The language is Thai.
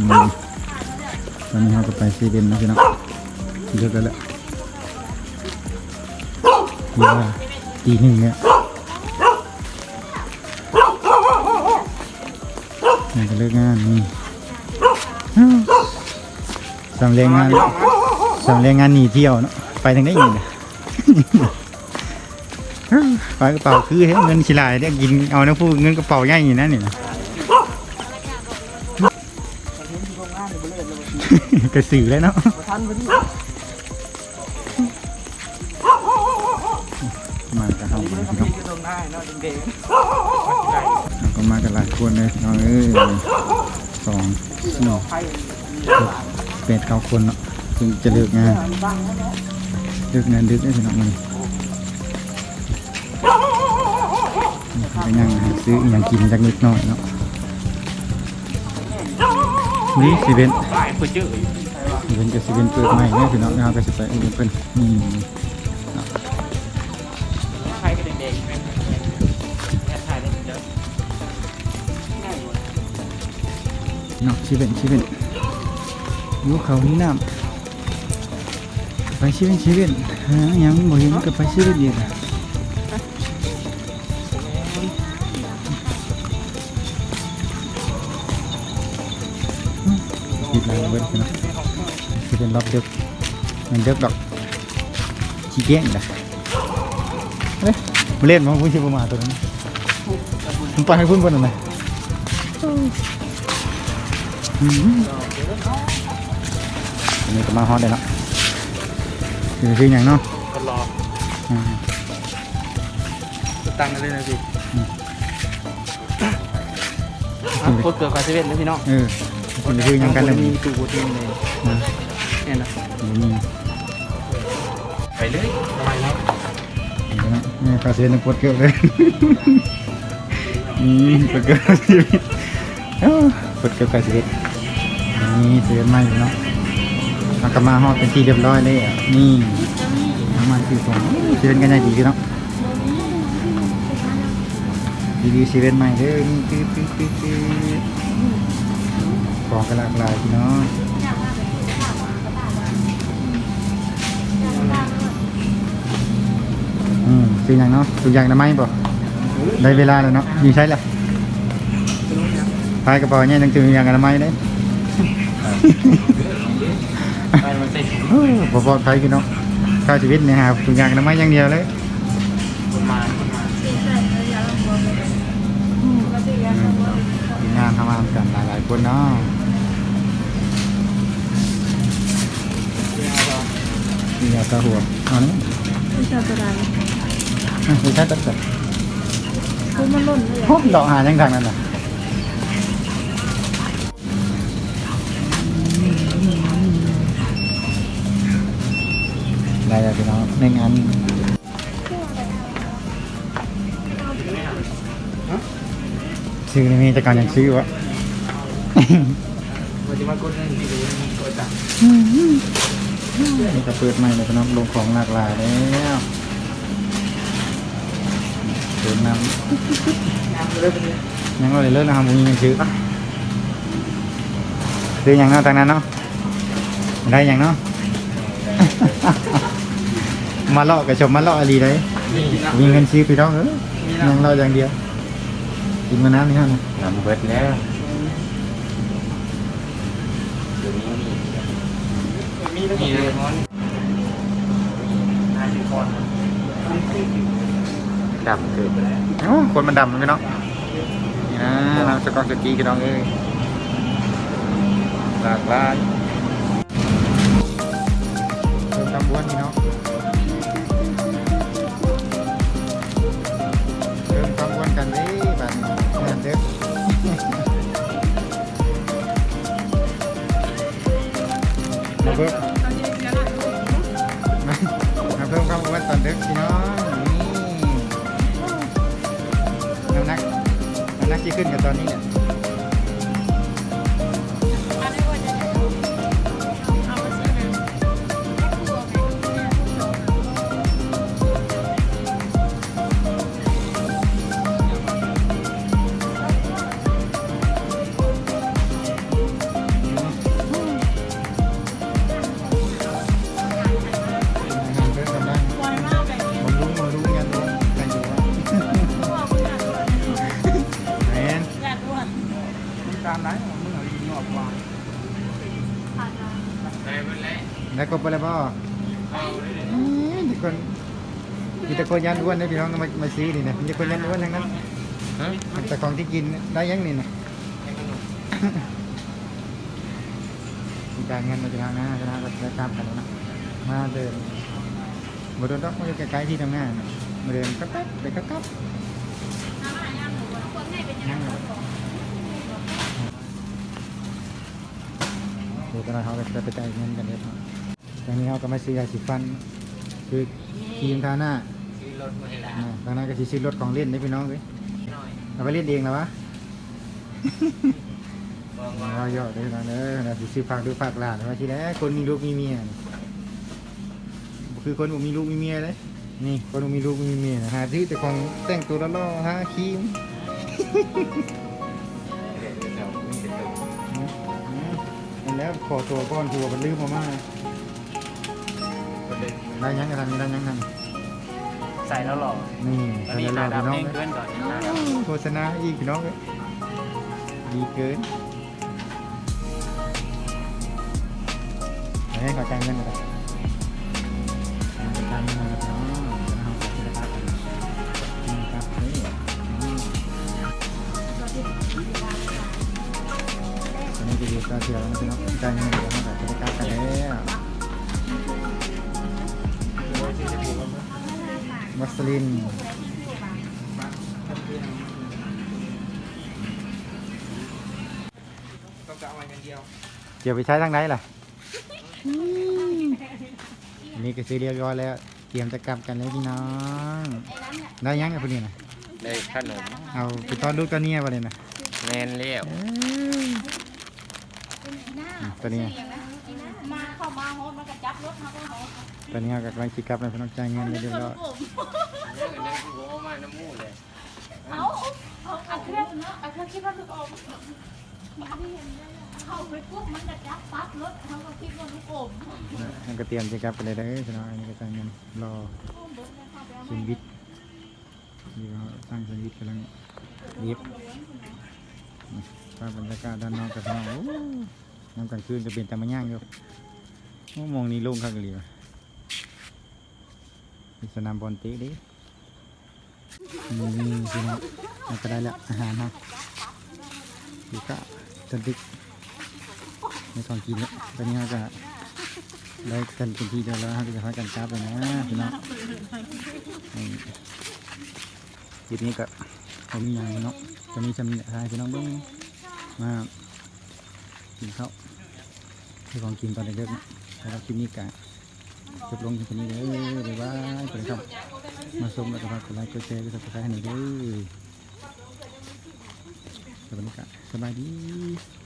มตอนนี้เราจะไปซีเบนนะพี่น้องเยอะแล้วและเวลาตีหนึ่งเนี่ยนี่ก็เลิกงานนี่สำเร็จงานสำเร็จงานหนีเที่ยวเนาะไปทางไหนอีกไปกระเป๋าคือให้เงินชิลายได้กินเอาน้ำพูเงินกระเป๋าใหญ่อย่างนั้นนี่นะ กระสือแล้วเนาะมากับเฮาพี่น้องพี่ก็ตรงได้เนาะเด็กเราก็มากันหลายคนเลยน้องเอ้ยสองสี่ๆไพ่แปดเก้าคนเนาะถึงจะเลิกงานเลิกงานดึกได้พี่น้องมันไปนั่งซื้ออย่างกินจักนิดหน่อยเนาะนี่สิเป็นหลายคนเยอ เป็นกับสิเป็นเปิดใหม่เนี่ยพี่น้องเราก็สิไปอุ้มเพิ่นนี่ไพ่ก็เด็กๆแม่แม่ถ่ายได้เยอะง่ายอยู่เนาะสิเป็นสิเป็นยูเขานี่น้ำไปสิเป็นสิเป็นหาหยังบ่เห็นก็ไปสิเป็นอีกอะคิดอะไรเว้ยน้องสิ เป็นรอบดึกมันดึกดอกขี้เกียจนะเฮ้ยมาเล่นมั้งพุ่งชิบมาตัวนั้นมันไปให้พุ่นบนหน่อยไหมอืมอันนี้ก็มาฮอตเลยเนาะคือคืออย่างเนาะก็รออืมตั้งกันเลยนะพี่โคตรเกิดความเสียเวทเลยพี่น้องเออคือคืออย่างกันเลยมีมีตู้โบทีมเลย เนี่ยนะมีไปเลยทำไมเนาะเห็นไหมนี่คาเซียนปวดเกี่ยวเลยนี่ปวดเกี่ยวชีวิตเอ้าปวดเกี่ยวคาเซียนนี่เสียนใหม่เนาะมากลับมาฮอตเป็นที่เรียบร้อยเลยอะนี่น้ำมันคือผมเสียนกันใหญ่ดีพี่เนาะรีวิวเซเว่นใหม่เด้อนี่คือคือคือคือของกระหลากหลายพี่น้อง คืออย่างเนาะตัวอย่างน้ำไหมบ่ได้เวลาแล้วเนาะยิงใช้แล้วพายกระเป๋าเนี่ยยังตัวอย่างอนามัยเลยไปมันเสร็จเออบ่ปลอดภัยพี่น้องค่าชีวิตเนี่ยหาตัวอย่างอนามัยอย่างเดียวเลยคนมาคนมาทีมงานทำงานกันหลายๆคนเนาะมียาตาหัวเอันนี้ไม่ชอบตัวใดไม่ใช่ตัดตัดคุณมันหล่นเลยโอ้ดอกหายังทางนั้นน่ะได้แล้วพี่น้องในงานซื้อนี่มีแต่การยังซื้อวะวันที่มากดเงินที่ดูนี่กดตังค์นี่ก็เปิดใหม่เลยพี่น้องลงของหลากหลายแล้ว เติมน้งานเลยเป็นำยังก็เลยเลิกนะครับผมมีเงินซื้อซื้ออย่างเนาะทางนั้นเนาะได้อย่างเนาะมาเลาะกับชมมาเลาะอะไรเลยนี่นะมีเงินซื้อพี่น้องเออยังเราอย่างเดียวกินมาน้ำนี่ฮะนะน้ำเบิดแล้วมีแล้วมีเลยนอนนายสิคอน ดำเกิดไปแล้วโอ้คนมันดำมันพี่น้องนี่นะเราสกอตสกีพี่น้องเอ้ยหลากหลายเติมตำบวนพี่น้องเติมตำบวนกันด้บันงานเด้อมาเพิ่มมาเพิ่มความอ้วนตอนดึกพี่น้อง นักที่ขึ้นกับตอนนี้เนี่ย ไปแล้วบ่อาเลยอืมทุกคนมีแต่คนยันอ้วนนะพี่น้องมามาซื้อนี่นะมีแต่คนยันอ้วนทั้งนั้นแต่ของที่กินได้ยังนี่นะให้ขนมมีการเงินมาจะทางหน้าจะทางกับจะตามกันนะมาเดินมาเดินต้องมาอยู่ใกล้ๆที่ทำงานมาเดินก็ก๊บไปก็ก๊บนั่งเดี๋ยวตอนนั้นเขาจะไปจ่ายเงินกันเดี๋ยวตอ นนี้เขาก็มาซื้อยาสีฟัน คือครีมทาหน้าซื้อรถมาให้หลานอ่าตอนนั้นก็สิซื้อรถของเล่นได้พี่น้องเลยหน่อยเอาไปเล่นเองแล้ววะวางวางเราเยอะเลยนะเด้อนะสิซื้อฝากดูฝากหลานว่าทีแรกคนมีลูกมีเมียนี่คือคนบ่มีลูกมีเมียเลยนี่คนบ่มีลูกมีเมียนะหาซื้อแต่ของแต่งตัวละล่อหาครีม เดี๋ยวเดี๋ยวมีแต่ตัวอืมอืมนั่นแล้วขอตัวก้อนทัวมันลืมมามาคนเดิน ได้ยังกันนี่ได้ยังกันใส่แล้วหรอนี่ตอนนี้ใส่ตาแล้วพี่น้องดำเด้งเอ้ยขึ้นก่อนตาดำโฆษณาอีกพี่น้องเอ้ยดีเกินให้ขอจ่ายเงินหน่อยจ่ายเงินหน่อยพี่น้องเดี๋ยวเราขอคิดราคากันนี่ครับนี่นี่ตอนนี้จะอยู่ตาเสียวแล้วนะพี่น้องจ่ายเงินเดี๋ยวเราขอคิดราคากัน ลินต้องจะเอาไว้เงินเดียวเดี๋ยวไปใช้ทางไหนล่ะอันนี้ก็ซื้อเรียบร้อยแล้ว เตรียมจะกลับกันเลยพี่น้อง ได้ยังไงพวกนี้นะได้ขนมเอาไปทอดลูกตัวเนี้ยไปเลยนะแมนเลี้ยวเอ้ยตัวนี้มาเข้ามาโฮสมันก็จับรถมาก็โฮสตัวนี้เอากับกำลังคิดกลับเลยพี่น้องจ่ายเงินเรียบร้อยเน้ำมูกเลยเอาเอาเอาเครื่องเอาเครื่องคิดว่าลูกอมเข้าไปปุ๊บมันก็จับปั๊บรถเขาก็คิดว่าลูกอมนั่นก็เตรียมจะกลับไปเลยเด้อพี่น้องอันนี้ก็จ่ายเงินรอชินวิทนี่ก็ตั้งชินวิทกำลังเรียบนี่ภาพบรรยากาศด้านนอกกับพี่น้องโอ้น้ำกลางคืนจะเป็นแต่มาย่างอยู่โอ้มองนี่โล่งข้างกันเลยวมีสนามบอลเตะดิ นี่พี่น้องมันก็ได้แล้วอาหารฮะอยู่ก็ตันติกในของกินเนี่ยตอนนี้เราจะได้กันเป็นทีเดียวแล้วเราจะพักกันกราฟเลยนะพี่น้องนี่คลิปนี้ก็ผมมีอย่างพี่น้องจะมีจำเนียทายพี่น้องเบ้งมากินข้าวที่ของกินตอนเด็กๆนะแล้วคลิปนี้ก็จบลงที่นี้เลยบ๊ายบายสวัสดีครับ มาชมแล้วก็ฝากกดไลค์กดแชร์กดซับสไครต์ให้หน่อยด้วยสวัสดีครับสบายดี